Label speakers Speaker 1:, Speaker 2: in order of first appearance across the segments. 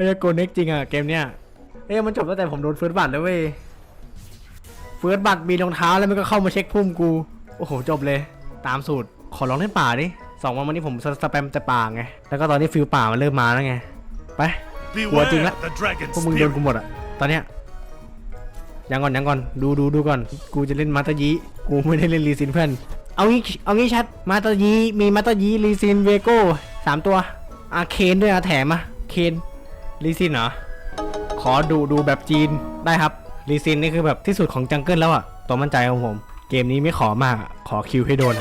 Speaker 1: ไม่ใช่โกเน็กจริงอะเกมเนี้ยเอ้ยมันจบตั้งแต่ผมโดนเฟิร์สบัตแล้วเว้ยเฟิร์สบัตมีรองเท้าแล้วมันก็เข้ามาเช็คพุ่มกู โอ้โหจบเลย ตามสูตร ขอลองเล่นป่าดิสองวันวันนี้ผมสแปมแต่ป่าไง แล้วก็ตอนนี้ฟิลป่ามันเริ่มมาแล้วไง ไปกลัวจริงละ
Speaker 2: the dragon
Speaker 1: พวกมึงโดนกูหมดอะตอนเนี้ยยังก่อนยังก่อนดูดูดูก่อน กูจะเล่นมาตายีกูไม่ได้เล่นรีซินเพื่อน เอางี้เอางี้ชัดมาตายีมีมาตายีรีซินเวโก้สามตัวอาเคนด้วยอะแถมอะเคน รีซินเหรอ ขอดูดูแบบจีนได้ครับรีซินนี่คือแบบที่สุดของจังเกิลแล้วอะตัวมั่นใจของผม เกมนี้ไม่ขอมาก ขอคิวให้โดน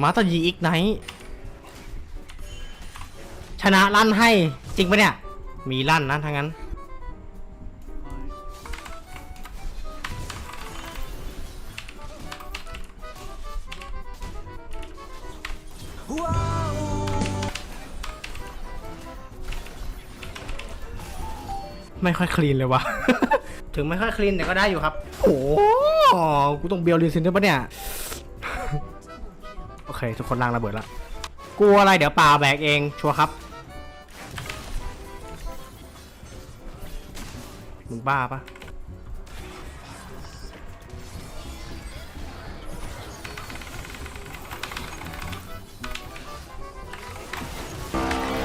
Speaker 1: มาตายีอีกไนชนะลั่นให้จริงปะเนี่ย มีลั่นนะทั้งนั้น ไม่ค่อยคลีนเลยวะ ถึงไม่ค่อยคลีนแต่ก็ได้อยู่ครับ โอ้โหกูต้องเบลลินซินด้วยปะเนี่ย โอเค ทุกคนล่างระเบิดละกลัวอะไรเดี๋ยวป่าแบกเอง ชัวร์ครับมึงบ้าปะ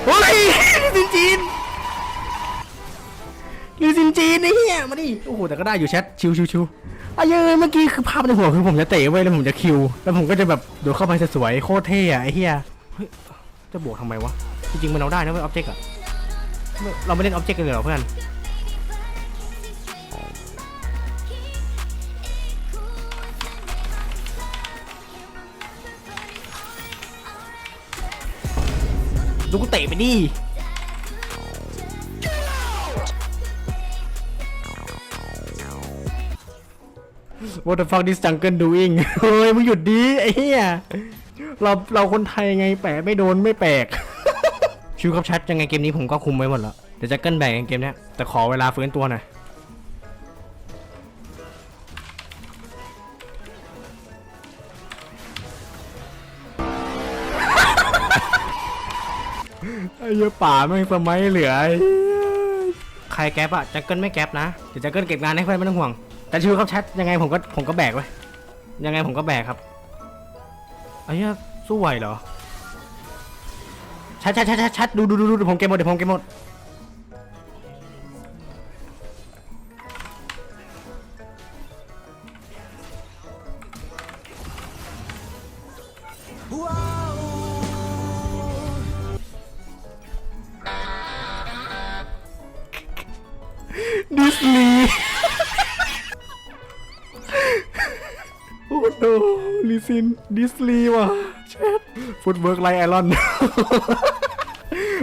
Speaker 1: โอ้ยลิซินจีน โอ้โหแต่ก็ได้อยู่แชทชิวชิวชิวอะเยังเมื่อกี้คือภาพในหัวคือผมจะเตะไว้ยแล้วผมจะคิว แล้วผมก็จะแบบโดดเข้าไปสวยๆโคตรเท่อะไอ้เหี้ยเฮ้ยจะบวกทำไมวะจริงๆมันเอาได้นะเว้ยออบเจกต์อะเราไม่เล่นออบเจกต์กันเลยเหรอเพื่อนดูกูเตะไปดิ What the fuck this jungle doing เฮ้ยมึงหยุดดิไอ้เหี้ยเราเราคนไทยไงแปะไม่โดนไม่แปลก ชิวครับชัดยังไงเกมนี้ผมก็คุมไว้หมดแล้วเดี๋ยวจะเกิลแบ่งเกมเนี้ยแต่ขอเวลาฟื้นตัวหน่อยไอ้เหี้ยป่าแม่งสมัยเหลือไอ้เหี้ยใครแก๊ปอะจักเกิลไม่แก๊ปนะ เดี๋ยวจักเกิลเก็บงานให้เพื่อนไม่ต้องห่วง แต่ชิวครับชัดยังไงผมก็ผมก็แบกไว้ยังไงผมก็แบกครับไอ้เหี้ยสู้ไหวเหรอชัดชัดชัดชัดชัดดูดูดูดูดูผมเก็บหมดเดี๋ยวผมเก็บหมดดิสลีย์ ซินดิสลีว่ะเช็ดฟุตเวิร์กไลไอรอน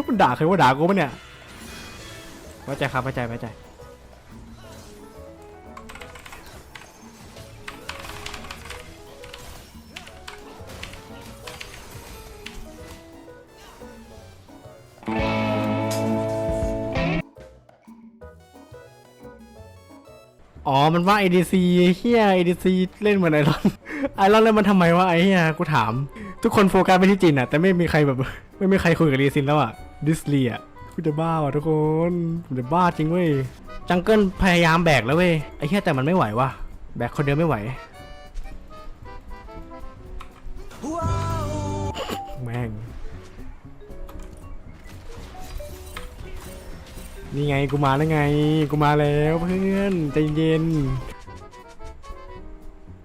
Speaker 1: มันด่าใครว่าด่ากูปะเนี่ยไว้ใจครับไว้ใจไว้ใจอ๋อ มันว่า ADC เฮีย ADC เล่นเหมือนไอรอน ไอรอนเล่นมันทำไมวะไอ้เฮียกูถาม ทุกคนโฟกัสไปที่จินอะแต่ไม่มีใครแบบ ไม่มีใครคุยกับลีซินแล้วอะดิสลีอะกูจะบ้าว่ะทุกคนผมจะบ้าจริงเว้ยจังเกิลพยายามแบกแล้วเว้ยไอเฮียแต่มันไม่ไหวว่ะแบกคนเดียวไม่ไหวแม่งนี่ไงกูมาแล้วไง กูมาแล้วเพื่อนใจเย็น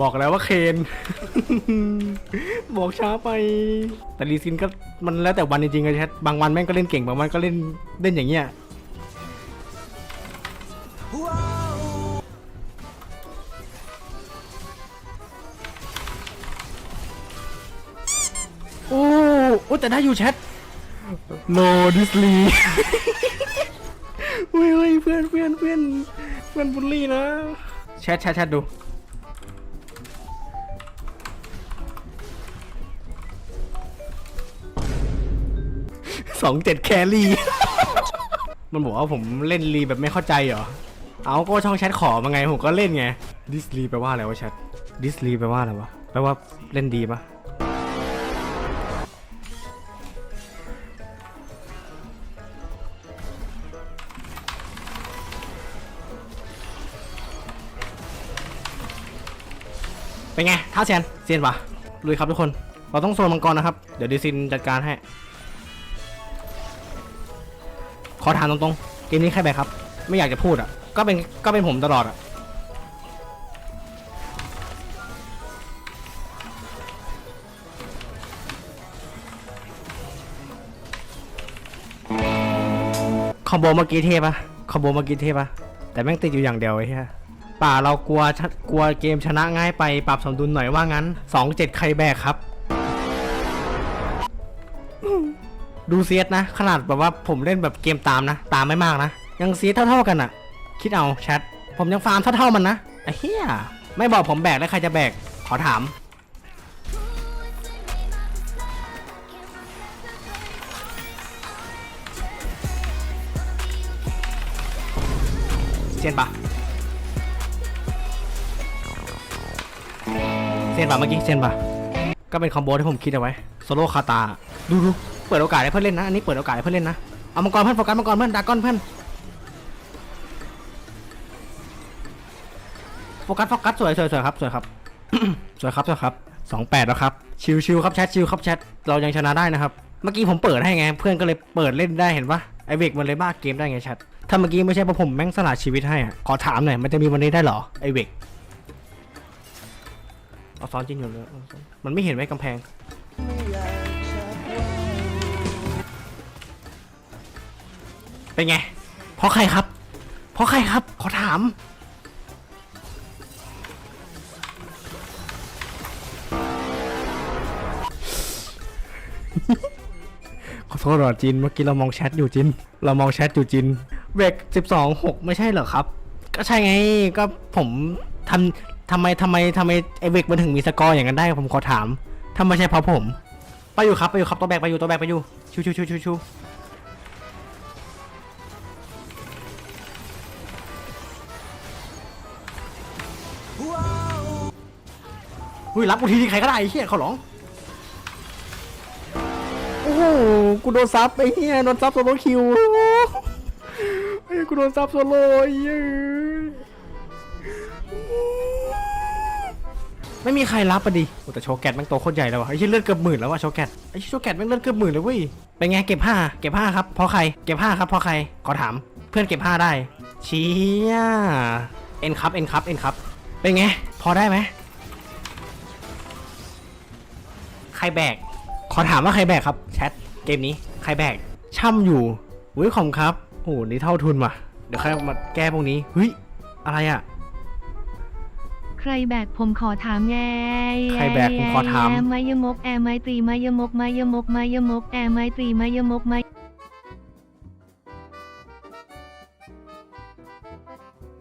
Speaker 1: บอกแล้วว่าเคน บอกช้าไป แต่ลีซินก็มันแล้วแต่วันจริงๆอะแชทบางวันแม่งก็เล่นเก่งบางวันก็เล่นเล่นอย่างเงี้ยโอ้โอ้แต่ได้อยู่แชทโลดิสลีเฮ้ยเฮ้ยเพื่อนเพื่อนเพื่อนเพื่อนบุลลี่นะแชทแชทแชทดู สองเจ็ดแครี่ มันบอกว่าผมเล่นรีแบบไม่เข้าใจเหรอ เอาก็ช่องแชทขอมาไงผมก็เล่นไงดิสรีแปลว่าอะไรวะแชทดิสรีแปลว่าอะไรวะแปลว่าเล่นดีปะเป็นไงท้าเซียนเซียนปะลุยครับทุกคน เราต้องโซนมังกรนะครับ เดี๋ยวดิซินจัดการให้ อถามตรงๆ เกมนี้ใครแบกครับ ไม่อยากจะพูดอะ ก็เป็นก็เป็นผมตลอดอะ คอมโบเมื่อกี้เทปะคอมโบเมื่อกี้เทปะแต่แม่งติดอยู่อย่างเดียวไอ้เหี้ยป่าเรากลัวชะกลัวเกมชนะง่ายไปปรับสมดุลหน่อยว่างั้น 2-7 ใครแบกครับ ดูเซียสนะ ขนาดแบบว่าผมเล่นแบบเกมตามนะ ตามไม่มากนะ ยังเซียสเท่าๆกันอะคิดเอาแชทผมยังฟาร์มเท่าๆมันนะไอ้เหี้ยไม่บอกผมแบกแล้วใครจะแบกขอถามเซียนปะเซียนปะเมื่อกี้เซียนปะก็เป็นคอมโบที่ผมคิดเอาไว้โซโล่คาตาดูดู เปิดโอกาสให้เพื่อนเล่นนะ อันนี้เปิดโอกาสให้เพื่อนเล่นนะ เอามังกรเพื่อนโฟกัสมังกรเพื่อนดากอนเพื่อนโฟกัสโฟกัสสวยสวยสวยครับสวยครับสวยครับสวยครับสองแปดแล้วครับ ชิวชิวครับแชทชิวครับแชทเรายังชนะได้นะครับ เมื่อกี้ผมเปิดให้ไง เพื่อนก็เลยเปิดเล่นได้เห็นปะไอเวกมันเลยบ้าเกมได้ไงแชทถ้าเมื่อกี้ไม่ใช่เพราะผมแม่งสละชีวิตให้อะขอถามหน่อยมันจะมีวันนี้ได้เหรอไอเวกเอาซ้อนจริงอยู่เลยมันไม่เห็นไว้กำแพง เป็นไง เพราะใครครับ เพราะใครครับ ขอถาม ขอโทษหรอจิน เมื่อกี้เรามองแชทอยู่จิน เรามองแชทอยู่จิน เบรกสิบสองหกไม่ใช่เหรอครับ ก็ใช่ไง ก็ผมทำทำไมทำไมทำไมไอเบรกมันถึงมีสกอร์อย่างนั้นได้ ผมขอถามถ้าไมใช่เพราะผม ไปอยู่ครับ ไปอยู่ครับตัวแบกไปอยู่ตัวแบกไปอยู่ชูชูชูชูชู อุ้ยรับกูทีที่ใครก็ได้ไอ้เฮียเขาร้องโอ้โหกูโดนซับไอ้เฮียโดนซับโซโลคิวไอ้ยกูโดนซับโซโลไอ้เหี้ยไม่มีใครรับอะดิโอ้แต่โชว์แกตแม่งโตโคตรใหญ่แล้ววะไอ้เหี้ยเลือดเกือบหมื่นแล้ววะโชว์แกตไอ้เหี้ยโชว์แกตแม่งเลือดเกือบหมื่นเลยเว้ยเป็นไงเก็บผ้าเก็บผ้าครับเพราะใครเก็บผ้าครับเพราะใครขอถามเพื่อนเก็บผ้าได้เชี้ยเอ็นครับเอ็นครับเอ็นครับเป็นไงพอได้ไหม ใครแบก ขอถามว่าใครแบกครับแชทเกมนี้ใครแบก ช่ำอยู่อุ้ยขอบคุณครับโอ้โหนี่เท่าทุนว่ะ เดี๋ยวใครมาแก้พวกนี้เฮ้ยอะไรอะ
Speaker 3: ใครแบกผมขอถามแง่
Speaker 1: ใครแบกผมขอถาม
Speaker 3: แมายมกแอร์ไมตรีมายมกมายมกมายมกแอร์ไมตรีมายมกมาย